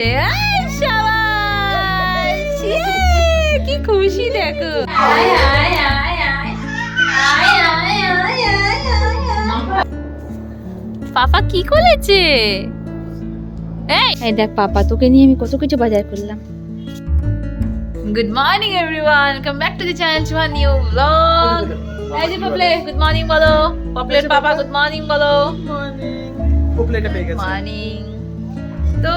ইয়ে, কি খুশি দেখো। পাপা কি করেছে? এই দেখ পাপা তোকে নিয়ে আমি কত কিছু বাজার করলাম। Good morning everyone come back to the channel to new blog এই যে পপলে গুড মর্নিং বলো। পপলের পাপা গুড মর্নিং বলো। পোপলেটা পেয়ে গেছে। মর্নিং তো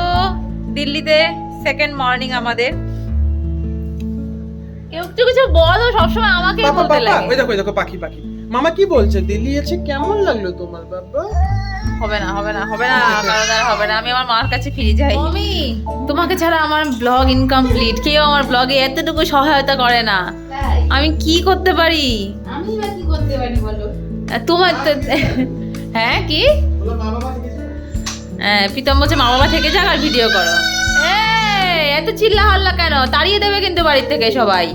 দিল্লিতে সেকেন্ড মর্নিং আমাদের। কেউ একটু কিছু বলো সবসময় আমাকে বলতে লাগে। ওই দেখো ওই দেখো পাখি পাখি। মামা কি বলছে? দিল্লি আছে কেমন লাগল তোমার বাবা? হবে না হবে না হবে না কারও দ্বারা হবে না। আমি আমার মার কাছে ফিরে যাই। তোমাকে ছাড়া আমার ব্লগ ইনকমপ্লিট কেউ আমার ব্লগে এতটুকু সহায়তা করে না। আমি কি করতে পারি? আমি বা কি করতে পারি বলো? তোমার তো হ্যাঁ কি? প্রীতম বলছে মা বাবা থেকে যাক আর ভিডিও করো। এই, এত চিল্লা হাল্লা কেন? তাড়িয়ে দেবে কিন্তু বাড়ির থেকে সবাই।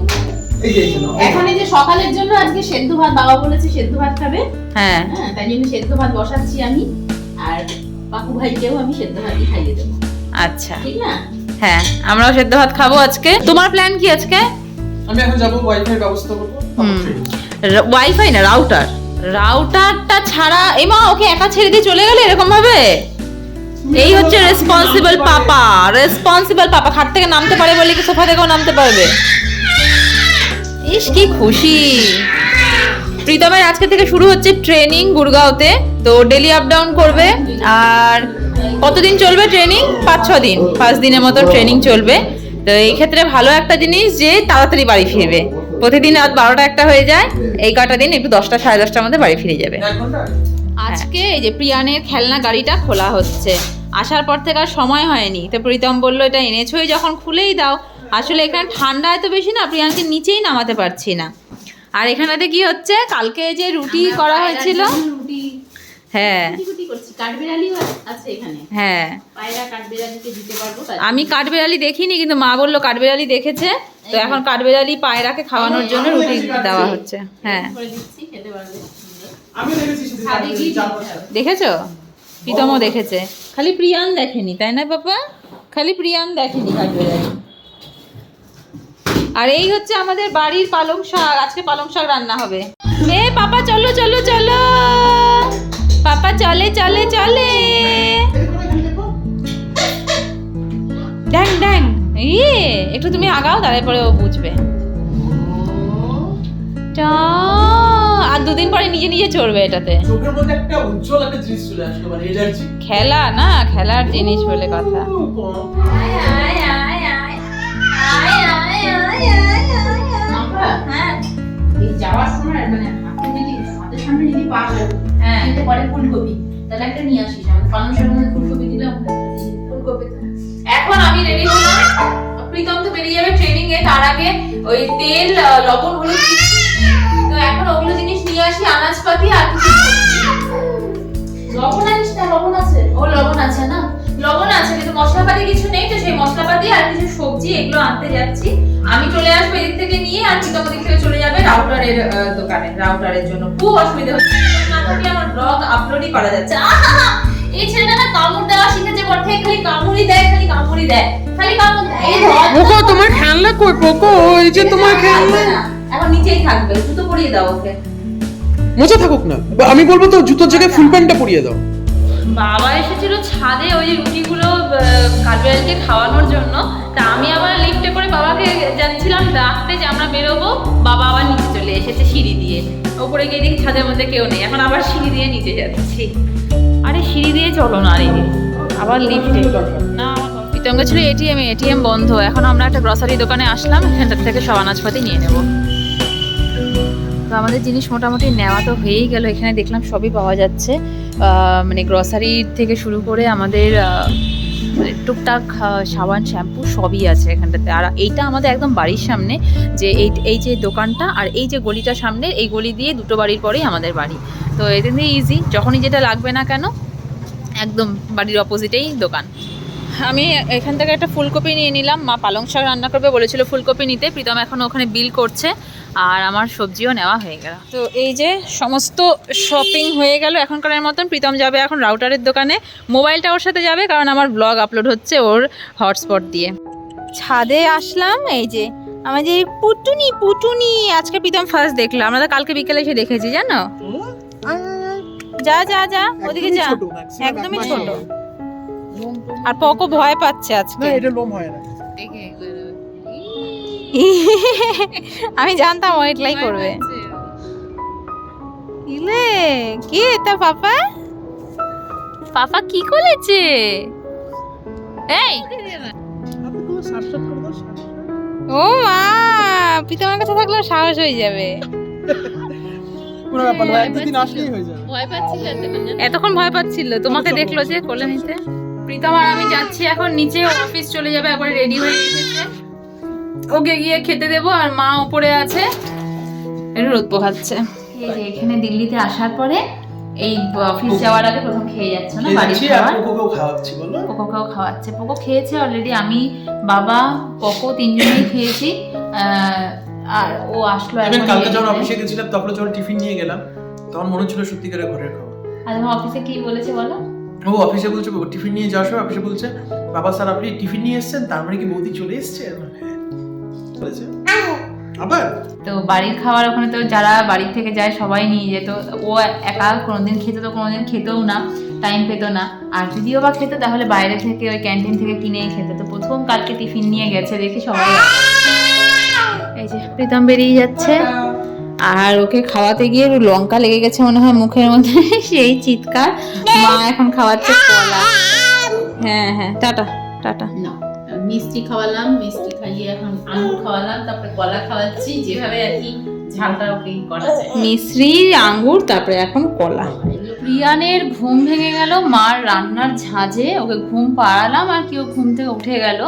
এখন এই যে সকালের জন্য আজকে সেদ্ধ ভাত বাবা বলেছে সেদ্ধ ভাত খাবে। হ্যাঁ। হ্যাঁ তাই জন্য সেদ্ধ ভাত বসাচ্ছি আমি। আর পাকু ভাইকেও আমি সেদ্ধ ভাতই খাইয়ে দেবো। আচ্ছা। ঠিক না? হ্যাঁ আমরাও সেদ্ধ ভাত খাব আজকে। তোমার প্ল্যান কি আজকে? আমি এখন যাব ওয়াইফাই ব্যবস্থা করব হুম। ওয়াইফাই না রাউটার রাউটারটা ছাড়া এমা ওকে একা ছেড়ে দিয়ে চলে গেলে এরকম ভাবে? এই হচ্ছে রেসপন্সিবল পাপা। রেসপন্সিবল পাপা। খাট থেকে নামতে পারে বলে কি সোফা থেকেও নামতে পারবে? ইস কি খুশি। প্রীতমের আজকে থেকে শুরু হচ্ছে ট্রেনিং গুরগাঁওতে তো ডেলি আপ ডাউন করবে। আর কতদিন চলবে ট্রেনিং পাঁচ ছ দিন। পাঁচ দিনের মতো ট্রেনিং চলবে। তো এই ক্ষেত্রে ভালো একটা জিনিস যে তাড়াতাড়ি বাড়ি ফিরবে। প্রতিদিন রাত বারোটা একটা হয়ে যায়। এই কটা দিন একটু দশটা সাড়ে দশটার মধ্যে বাড়ি ফিরে যাবে। আজকে এই যে প্রিয়ানের খেলনা গাড়িটা খোলা হচ্ছে। আসার পর থেকে আর সময় হয়নি। তো প্রীতম বলল এটা এনেছোই যখন খুলেই দাও। আসলে এখানে ঠান্ডা এত বেশি না প্রিয়ানকে নিচেই নামাতে পারছি না। আর এখানেতে কি হচ্ছে? কালকে যে রুটি করা হয়েছিল। রুটি হ্যাঁ। রুটি রুটি করছি। কাঠবেড়ালিও আছে এখানে। হ্যাঁ। পায়রা কাঠবেড়ালিকে দিতে পারব তাই। আমি কাঠবেড়ালি দেখিনি কিন্তু মা বলল কাঠবেড়ালি দেখেছে। তো এখন কাঠবেড়ালি পায়রাকে খাওয়ানোর জন্য রুটি দেওয়া হচ্ছে। হ্যাঁ। দেখেছি? প্রীতমও দেখেছে। খালি প্রিয়ান দেখেনি তাই না পাপা খালি প্রিয়ান দেখেনি আর এই হচ্ছে আমাদের বাড়ির পালং শাক আজকে পালং শাক রান্না হবে। এ পাপা চলো চলো চলো। পাপা চলে চলে চলে। ড্যাং ড্যাং ইয়ে একটু তুমি আগাও তারপরে ও বুঝবে। টা, আর দুদিন পরে নিজে নিজে চড়বে এটাতে চোখের মধ্যে একটা উজ্জ্বল একটা জিনিস চলে আসলো মানে এনার্জি খেলা না খেলার জিনিস বলে কথা যাওয়ার সময় মানে হাতে যদি হাতের সামনে যদি পাস হ্যাঁ দিতে ফুলকপি তাহলে একটা নিয়ে আসিস আমাদের পালং শাকের ফুলকপি দিলে ফুলকপি এখন আমি রেডি হলাম প্রীতম তো বেরিয়ে যাবে ট্রেনিং এ তার আগে ওই তেল লবণ হলুদ। তো এখন ওগুলো জিনিস নিয়ে আসি আনাজপাতি আর কিছু লবণ আনিস না লবণ আছে ও লবণ আছে না লবণ আছে কিন্তু মশলাপাতি কিছু নেই তো সেই মশলাপাতি আর কিছু সবজি এগুলো আনতে যাচ্ছি আমি চলে আসব এদিক থেকে নিয়ে আর প্রীতম ওদিক থেকে চলে যাবে রাউটারের দোকানে রাউটারের জন্য খুব অসুবিধা হচ্ছে না থাকলে আমার ব্লগ আপলোডই করা যাচ্ছে এই ছেলেটা না কামড় দেওয়া শিখেছে পর থেকে খালি কামড়ই দেয় খালি কামড়ই দেয় খালি কামড় দেয় তোমার খেলনা কই পোকো এই যে তোমার খেলনা এখন নিচেই থাকবে জুতো পরিয়ে দাও ওকে। মজা থাকুক না। আমি বলব তো জুতোর জায়গায় ফুল প্যান্টটা পরিয়ে দাও। বাবা এসেছিল ছাদে ওই যে রুটিগুলো কাঠবিড়ালকে খাওয়ানোর জন্য। তা আমি আবার লিফটে করে বাবাকে যাচ্ছিলাম ডাকতে যে আমরা বেরোবো। বাবা আবার নিচে চলে এসেছে সিঁড়ি দিয়ে। ওপরে গিয়ে দেখি ছাদের মধ্যে কেউ নেই। এখন আবার সিঁড়ি দিয়ে নিচে যাচ্ছি। আরে সিঁড়ি দিয়ে চলো না রে। আবার লিফটে না ছিল এটিএম এটিএম বন্ধ। এখন আমরা একটা গ্রসারি দোকানে আসলাম এখানটার থেকে সব আনাজপাতি নিয়ে নেব। তো আমাদের জিনিস মোটামুটি নেওয়া তো হয়েই গেল। এখানে দেখলাম সবই পাওয়া যাচ্ছে। মানে গ্রসারি থেকে শুরু করে আমাদের মানে টুকটাক সাবান শ্যাম্পু সবই আছে এখানটাতে। আর এইটা আমাদের একদম বাড়ির সামনে যে এই এই যে দোকানটা আর এই যে গলিটার সামনে, এই গলি দিয়ে দুটো বাড়ির পরেই আমাদের বাড়ি। তো এতে ইজি যখনই যেটা লাগবে না কেন, একদম বাড়ির অপোজিটেই দোকান। আমি এখান থেকে একটা ফুলকপি নিয়ে নিলাম। মা পালং শাক রান্না করবে বলেছিল ফুলকপি নিতে। প্রীতম এখন ওখানে বিল করছে আর আমার সবজিও নেওয়া হয়ে গেল। তো এই যে সমস্ত শপিং হয়ে গেল এখনকারের মতন। প্রীতম যাবে এখন রাউটারের দোকানে। মোবাইলটা ওর সাথে যাবে কারণ আমার ব্লগ আপলোড হচ্ছে ওর হটস্পট দিয়ে। ছাদে আসলাম এই যে আমার আমাদের পুটুনি পুটুনি আজকে প্রীতম ফার্স্ট দেখলাম আমরা তো কালকে বিকেলে এসে দেখেছি জানো? যা যা যা ওদিকে যা। একদমই এক ছোট। আর পকো ভয় পাচ্ছে আজকে। না এটা লোম হয় না। আমি জানতাম ও এটলাই করবে। ইলে কি এটা পাপা? পাপা কি করেছে? এই। ও মা পিতামার কাছে থাকলে সাহস হয়ে যাবে। কোনো ব্যাপার না এক দুদিন আসলেই হয়ে যাবে। ভয় পাচ্ছিল এতক্ষণ ভয় পাচ্ছিল তোমাকে দেখল যে কোলে নিতে। প্রীতম আর আমি যাচ্ছি এখন নিচে অফিস চলে যাবে একবার রেডি হয়ে এসেছে ওকে গিয়ে খেতে দেবো আর মা ওপরে আছে। একটু রোদ পোহাচ্ছে। এই যে এখানে দিল্লিতে আসার পরে এই অফিস যাওয়ার আগে প্রথম খেয়ে যাচ্ছে না? বাড়ির খাবার? পোকোকেও খাওয়াচ্ছি বলো। পোকোকেও খাওয়াচ্ছে। পোকো খেয়েছে অলরেডি আমি বাবা পোকো তিনজনেই খেয়েছি। আহ, আর ও আসলো এখন কালকে যখন অফিসে গেছিলাম তখন যখন টিফিন নিয়ে গেলাম তখন মনে হচ্ছিল সত্যিকারের ঘরের খাবার। আর তোমার অফিসে কি বলেছে বলো? ও অফিসে বলছে ও টিফিন নিয়ে যাওয়ার সময় অফিসে বলছে বাবা স্যার আপনি টিফিন নিয়ে এসেছেন তার মানে কি বৌদি চলে এসছে? হ্যাঁ বলেছে। আবার? তো বাড়ির খাবার ওখানে তো যারা বাড়ি থেকে যায় সবাই নিয়ে যেত। ও একা কোনোদিন খেত তো কোনোদিন খেতেও না টাইম পেত না। আর যদিও বা খেত তাহলে বাইরে থেকে ওই ক্যান্টিন থেকে কিনেই খেত। তো প্রথম কালকে টিফিন নিয়ে গেছে দেখি সবাই এই যে প্রীতম বেরিয়ে যাচ্ছে। আর ওকে খাওয়াতে গিয়ে লঙ্কা লেগে গেছে মনে হয় মুখের মধ্যে। সেই চিৎকার। মা এখন খাওয়াচ্ছে কলা। হ্যাঁ হ্যাঁ টাটা টাটা। মিষ্টি খাওয়ালাম মিষ্টি খাইয়ে এখন আঙুর খাওয়ালাম তারপরে কলা খাওয়াচ্ছি যেভাবে আর কি ঝালটা ওকে করা যায়। মিশ্রি আঙ্গুর তারপরে এখন কলা। প্রিয়ানের ঘুম ভেঙে গেল মার রান্নার ঝাঁজে ওকে ঘুম পাড়ালাম আর কেউ ঘুম থেকে উঠে গেল।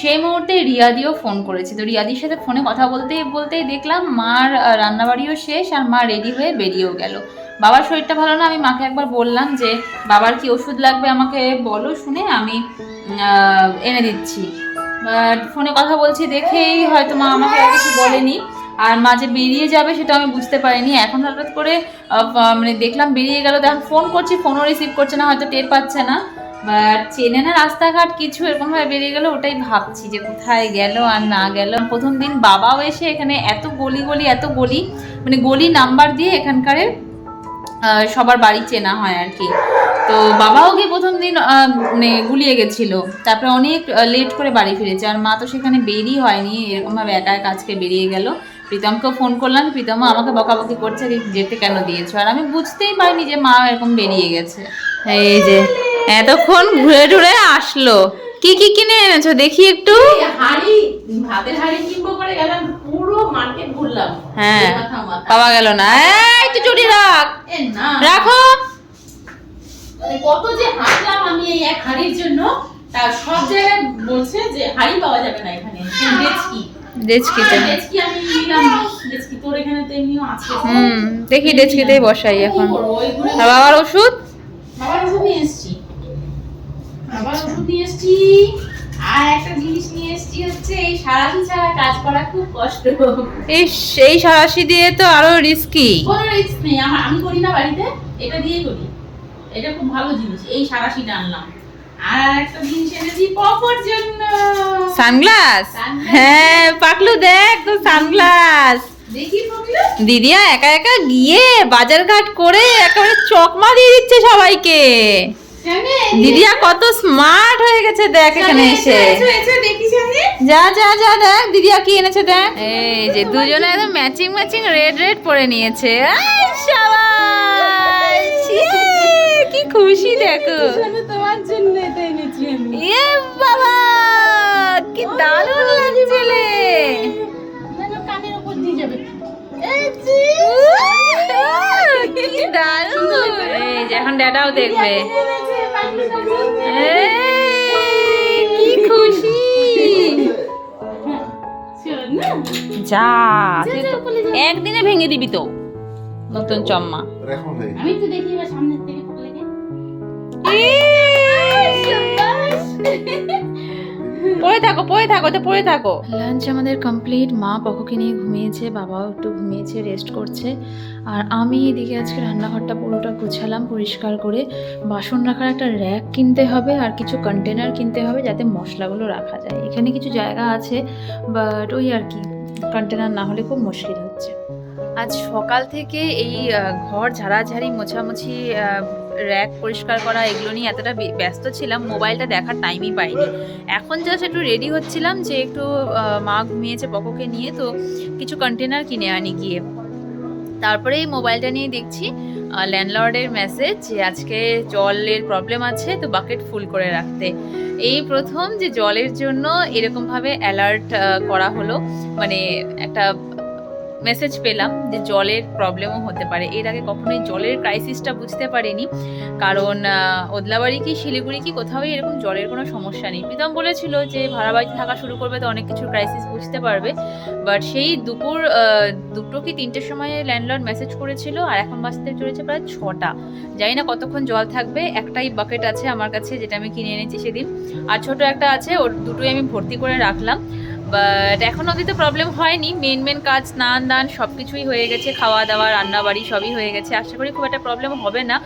সেই মুহূর্তে রিয়াদিও ফোন করেছে। তো রিয়াদির সাথে ফোনে কথা বলতে বলতেই দেখলাম মার রান্নাবাড়িও শেষ আর মা রেডি হয়ে বেরিয়েও গেল। বাবার শরীরটা ভালো না, আমি মাকে একবার বললাম যে, বাবার কি ওষুধ লাগবে আমাকে বলো, শুনে আমি এনে দিচ্ছি। ফোনে কথা বলছি দেখেই হয়তো মা আমাকে কিছু বলেনি। আর মাঝে বেরিয়ে যাবে সেটা আমি বুঝতে পারিনি। এখন হঠাৎ করে মানে দেখলাম বেরিয়ে গেল তখন ফোন করছি ফোনও রিসিভ করছে না, হয়তো টের পাচ্ছে না। বাট চেনে না রাস্তাঘাট কিছু এরকম ভাবে বেরিয়ে গেল, ওটাই ভাবছি যে কোথায় গেল আর না গেল। প্রথম দিন বাবাও এসে এখানে এত গলি গলি, এত গলি মানে গলি নাম্বার দিয়ে এখানকারের সবার বাড়ি চেনা হয় আর কি। তো বাবাও গিয়ে প্রথম দিন মানে গুলিয়ে গেছিল। তারপরে অনেক লেট করে বাড়ি ফিরেছে। আর মা তো সেখানে বেরই হয়নি, এরকমভাবে একা একা আজকে বেরিয়ে গেল। প্রীতমকেও ফোন করলাম, প্রীতমও আমাকে বকাবকি করছে যেতে কেন দিয়েছ? আর আমি বুঝতেই পারিনি যে মা এরকম বেরিয়ে গেছে। এই যে এতক্ষণ ঘুরে টুরে আসলো। কি কি কিনে এনেছো? দেখি একটু। হাড়ি ভাতের হাড়ি কিনবো করে গেলাম পুরো মার্কেট ঘুরলাম। হ্যাঁ পাওয়া গেল না। এই, একটু চুরি রাখ রাখো। মানে কত যে হাঁটলাম আমি এই এক হাড়ির জন্য তা সব জায়গায় বলছে যে হাড়ি পাওয়া যাবে না এখানে। ডেচকি। ডেচকিতে ডেচকি আমি নিলাম। ডেচকি তোর এখানে তো এমনিও আছে। হুম দেখি ডেচকিতেই বসাই এখন? বাবার ওষুধ? বাবার ওষুধ নিয়ে ওষুধ নিয়ে এসছি। আর একটা জিনিস নিয়ে এসছি হচ্ছে এই সারাটি ছাড়া কাজ করা খুব কষ্ট। এই সেই সারাশি দিয়ে তো আরও রিস্কি কোনো রিস্ক নেই আমার আমি করি না বাড়িতে এটা করি। এটা খুব ভালো জিনিস এই সারাশিটা আনলাম। আর একটা জিনিস এনেছি পপর জন্য। সানগ্লাস? হ্যাঁ পাকলু দেখ তো সানগ্লাস। দিদিয়া একা একা গিয়ে বাজার ঘাট করে একেবারে চকমা দিয়ে দিচ্ছে সবাইকে। দিদিয়া কত স্মার্ট হয়ে গেছে দেখ এখানে এসে। যা যা যা দেখ দিদিয়া কি এনেছে দেখ। এই যে দুজনে একদম ম্যাচিং ম্যাচিং রেড রেড পরে নিয়েছে। কি খুশি দেখো। তোমার জন্য এটা এনেছি আমি। বাবা কি দারুণ লাগছে কানের উপর দিয়ে যাবে। এই যে এখন ড্যাডাও দেখবে। যা তুই তো একদিনে ভেঙে দিবি তো নতুন চম্মা। এখন আমি তো দেখি সামনের থেকে পড়ে থাকো পড়ে থাকো তো পড়ে থাকো। লাঞ্চ আমাদের কমপ্লিট মা পককে নিয়ে ঘুমিয়েছে বাবাও একটু ঘুমিয়েছে রেস্ট করছে। আর আমি এদিকে আজকে রান্নাঘরটা পুরোটা গুছালাম পরিষ্কার করে। বাসন রাখার একটা র্যাক কিনতে হবে আর কিছু কন্টেনার কিনতে হবে যাতে মশলাগুলো রাখা যায়। এখানে কিছু জায়গা আছে বাট ওই আর কি। কন্টেনার না হলে খুব মুশকিল হচ্ছে। আজ সকাল থেকে এই ঘর ঝাড়াঝাড়ি, মোছামুছি র্যাক পরিষ্কার করা, এগুলো নিয়ে এতটা ব্যস্ত ছিলাম, মোবাইলটা দেখার টাইমই পাইনি। এখন জাস্ট একটু রেডি হচ্ছিলাম যে একটু মা ঘুমিয়েছে পকোকে নিয়ে, তো কিছু কন্টেনার কিনে আনি গিয়ে। তারপরে এই মোবাইলটা নিয়ে দেখছি। ল্যান্ডলর্ডের মেসেজ যে আজকে জলের প্রবলেম আছে, তো বাকেট ফুল করে রাখতে। এই প্রথম যে জলের জন্য এরকমভাবে অ্যালার্ট করা হলো। মানে একটা মেসেজ পেলাম যে জলের প্রবলেমও হতে পারে। এর আগে কখনোই জলের ক্রাইসিসটা বুঝতে পারিনি। কারণ ওদলাবাড়ি কি, শিলিগুড়ি কি কোথাও এরকম জলের কোনো সমস্যা নেই। প্রীতম বলেছিল যে ভাড়া বাড়িতে থাকা শুরু করবে তো অনেক কিছু ক্রাইসিস বুঝতে পারবে। বাট সেই দুপুর দুটো কি তিনটের সময় ল্যান্ডলর্ড মেসেজ করেছিল আর এখন বাজতে চলেছে প্রায় ছটা। জানি না কতক্ষণ জল থাকবে, একটাই বাকেট আছে আমার কাছে যেটা আমি কিনে এনেছি সেদিন। আর ছোট একটা আছে, ওর দুটোই আমি ভর্তি করে রাখলাম। বাট এখন অবধি তো প্রবলেম হয়নি। মেন মেন কাজ স্নান, দান সব কিছুই হয়ে গেছে। খাওয়া, দাওয়া, রান্না বাড়ি সবই হয়ে গেছে। আশা করি খুব একটা প্রবলেম হবে না।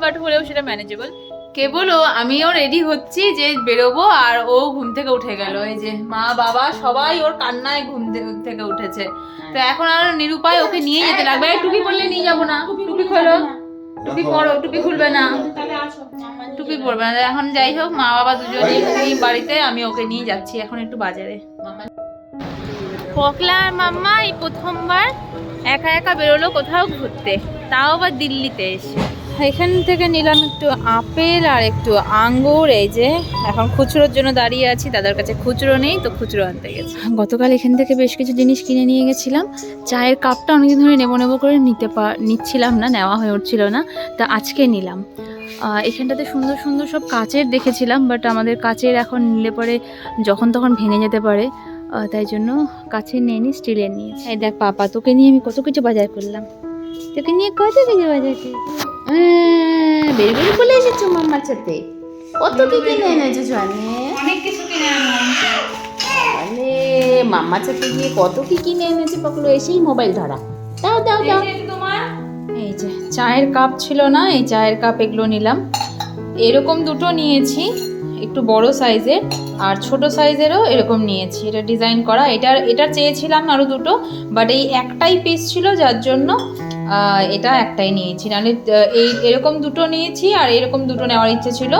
বাট হলেও সেটা ম্যানেজেবল কেবল ও আমিও রেডি হচ্ছি যে বেরোবো আর ও ঘুম থেকে উঠে গেল। এই যে মা, বাবা সবাই ওর কান্নায় ঘুম থেকে উঠেছে। তো এখন আর নিরুপায় ওকে নিয়ে যেতে লাগবে। টুপি পরলে নিয়ে যাব না। টুপি খোলো। টুপি পরো, টুপি খুলবে না। টুপি পরবে না। এখন যাই হোক, মা বাবা দুজনেই বাড়িতে, আমি ওকে নিয়ে যাচ্ছি এখন একটু বাজারে। পকলা আর মাম্মা এই প্রথমবার একা একা বেরোলো কোথাও ঘুরতে। তাও আবার দিল্লিতে এসে। এখান থেকে নিলাম একটু আপেল আর একটু আঙ্গুর এই যে এখন খুচরোর জন্য দাঁড়িয়ে আছি তাদের কাছে খুচরো নেই তো খুচরো আনতে গেছি। গতকাল এখান থেকে বেশ কিছু জিনিস কিনে নিয়ে গেছিলাম। চায়ের কাপটা অনেকদিন ধরে নেব নেব করে নিতে পা নিচ্ছিলাম না নেওয়া হয়ে উঠছিল না তা আজকে নিলাম। এখানটাতে সুন্দর সুন্দর সব কাচের দেখেছিলাম বাট আমাদের কাচের এখন নিলে পরে যখন তখন ভেঙে যেতে পারে তাই জন্য কাছের নিয়ে নি স্টিলের নিয়েছি। দেখ পাপা তোকে নিয়ে আমি কত কিছু বাজার করলাম। তোকে নিয়ে কত কিছু বাজার করি বের বের বলে এসেছ মাম্মার সাথে কত কি কিনে এনেছো জানে? অনেক কিছু কিনে মানে মাম্মার সাথে গিয়ে কত কি কিনে এনেছে পকলো এসেই মোবাইল ধরা। দাও দাও দাও। এই যে চায়ের কাপ ছিল না এই চায়ের কাপ এগুলো নিলাম। এরকম দুটো নিয়েছি একটু বড় সাইজের আর ছোট সাইজেরও এরকম নিয়েছি। এটা ডিজাইন করা এটার এটা চেয়েছিলাম আরও দুটো বাট এই একটাই পিস ছিল যার জন্য এটা একটাই নিয়েছি। নাহলে এই এরকম দুটো নিয়েছি আর এরকম দুটো নেওয়ার ইচ্ছে ছিল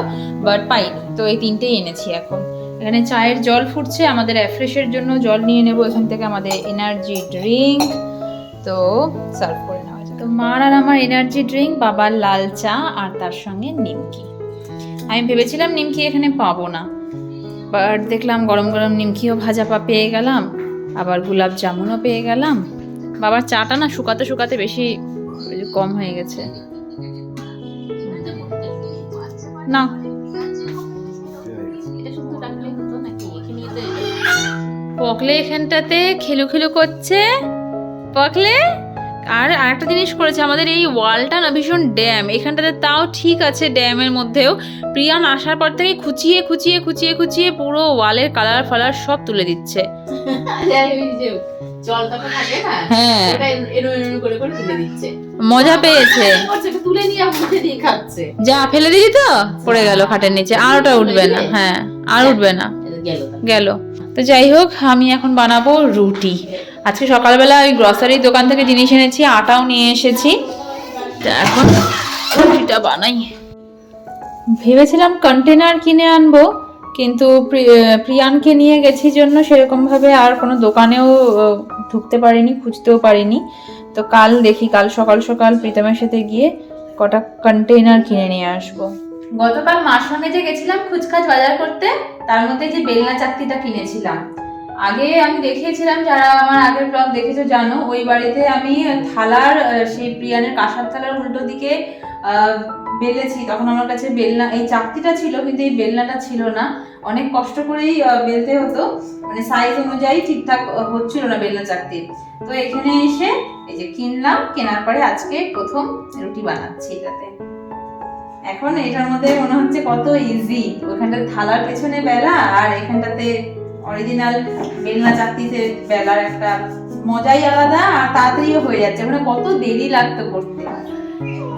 বাট পাইনি। তো এই তিনটেই এনেছি এখন। এখানে চায়ের জল ফুটছে, আমাদের অ্যাফ্রেশের জন্য জল নিয়ে নেব। এখান থেকে আমাদের এনার্জি ড্রিঙ্ক তো সার্ভ করে নেওয়া যায় তো মার আর আমার এনার্জি ড্রিঙ্ক বাবার লাল চা আর তার সঙ্গে নিমকি। আমি ভেবেছিলাম নিমকি এখানে পাবো না বাট দেখলাম গরম গরম নিমকিও ভাজা পা পেয়ে গেলাম, আবার গোলাপ জামুনও পেয়ে গেলাম। বাবার চাটা না শুকাতে শুকাতে বেশি কম হয়ে গেছে। না। পকলে এখানটাতে খেলু খেলু করছে। পকলে? আর আরেকটা জিনিস করেছে, আমাদের এই ওয়ালটা না ভীষণ ড্যাম। এখানটাতে তাও ঠিক আছে ড্যামের মধ্যেও। প্রিয়ান আসার পর থেকে খুচিয়ে খুচিয়ে খুচিয়ে খুচিয়ে পুরো ওয়ালের কালার ফালার সব তুলে দিচ্ছে। হ্যাঁ। মজা পেয়েছে। যা ফেলে দিলি তো? পড়ে গেল খাটের নিচে। আর ওটা উঠবে না। হ্যাঁ। আর উঠবে না। গেল তো যাই হোক আমি এখন বানাবো রুটি। আজকে সকালবেলা ওই গ্রসারির দোকান থেকে জিনিস এনেছি আটাও নিয়ে এসেছি। এখন রুটিটা বানাই। ভেবেছিলাম কন্টেনার কিনে আনব কিন্তু প্রি- প্রিয়ানকে নিয়ে গেছি জন্য সেরকমভাবে আর কোনো দোকানেও ঢুকতে পারিনি, খুঁজতেও পারিনি। তো কাল দেখি, কাল সকাল সকাল প্রীতমের সাথে গিয়ে কটা কন্টেনার কিনে নিয়ে আসব। গতকাল মার সঙ্গে যে গেছিলাম খুচখাচ বাজার করতে, তার মধ্যে যে বেলনা চাকতিটা কিনেছিলাম। আগে আমি দেখিয়েছিলাম, যারা আমার আগের ব্লগ দেখেছ জানো, ওই বাড়িতে আমি থালার সেই প্রিয়ানের কাঁসার থালার উল্টো দিকে বেলেছি, তখন আমার কাছে বেলনা, এই চাকতিটা ছিল, কিন্তু এই বেলনাটা ছিল না। অনেক কষ্ট করেই বেলতে হতো। মানে সাইজ অনুযায়ী ঠিকঠাক হচ্ছিল না বেলনা চাকতি। তো এখানে এসে এই যে কিনলাম, কেনার পরে আজকে প্রথম রুটি বানাচ্ছি এটাতে। এখন এটার মধ্যে মনে হচ্ছে কত ইজি ওখানটাতে থালার পেছনে বেলা, আর এখানটাতে অরিজিনাল বেলনা চাকতিতে বেলার একটা মজাই আলাদা, আর তাড়াতাড়িও হয়ে যাচ্ছে। মানে কত দেরি লাগতো করতে।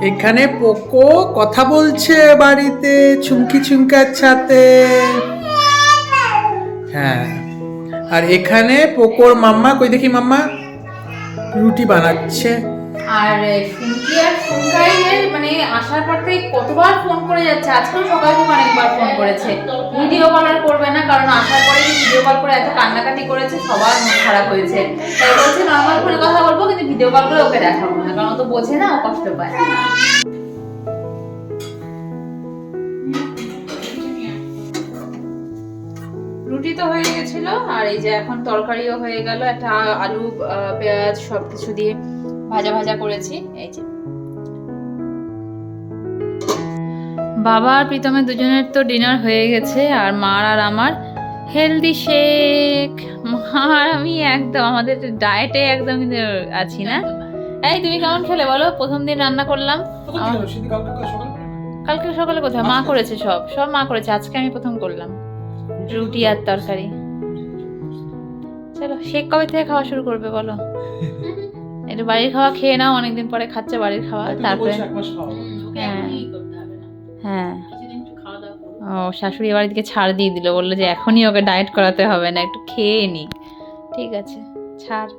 এখানে পোকো কথা বলছে বাড়িতে, চুমকি চুমকার সাথে। হ্যাঁ। আর এখানে পোকোর মাম্মা, কই দেখি মাম্মা? রুটি বানাচ্ছে। আর ফুনকি আর ফুনকাইয়ের মানে আসার পর থেকে কতবার ফোন করে যাচ্ছে। আজকেও সকাল অনেকবার ফোন করেছে। ভিডিও কল আর করবে না, কারণ আসার পরে ভিডিও কল করে এত কান্নাকাটি করেছে, সবার মন খারাপ হয়েছে। তাই বলছে, নর্মাল ফোনে কথা বলব ভিডিও কল ওকে দেখাবো না, কারণ তো বোঝে না, ও কষ্ট পায়। রুটি তো হয়ে গেছিল, আর এই যে এখন তরকারিও হয়ে গেল, একটা আলু পেঁয়াজ সব কিছু দিয়ে ভাজা ভাজা করেছি, এই যে। বাবা আর প্রীতমের দুজনের তো ডিনার হয়ে গেছে, আর মার আর আমার হেলদি শেক মা আর আমি একদম আমাদের ডায়েটে একদম আছি না। এই তুমি কেমন খেলে বলো? প্রথম দিন রান্না করলাম। কালকে সকালে? কোথায়? মা করেছে সব। সব মা করেছে। আজকে আমি প্রথম করলাম। রুটি আর তরকারি। চলো শেক কবে থেকে খাওয়া শুরু করবে বলো? একটু বাড়ির খাওয়া খেয়ে নাও অনেকদিন পরে খাচ্ছে বাড়ির খাওয়া তারপরে হ্যাঁ। হ্যাঁ। শাশুড়ি এবার দিকে ছাড় দিয়ে দিল, বলল যে এখনই ওকে ডায়েট করাতে হবে না, একটু খেয়ে নি। ঠিক আছে, ছাড়।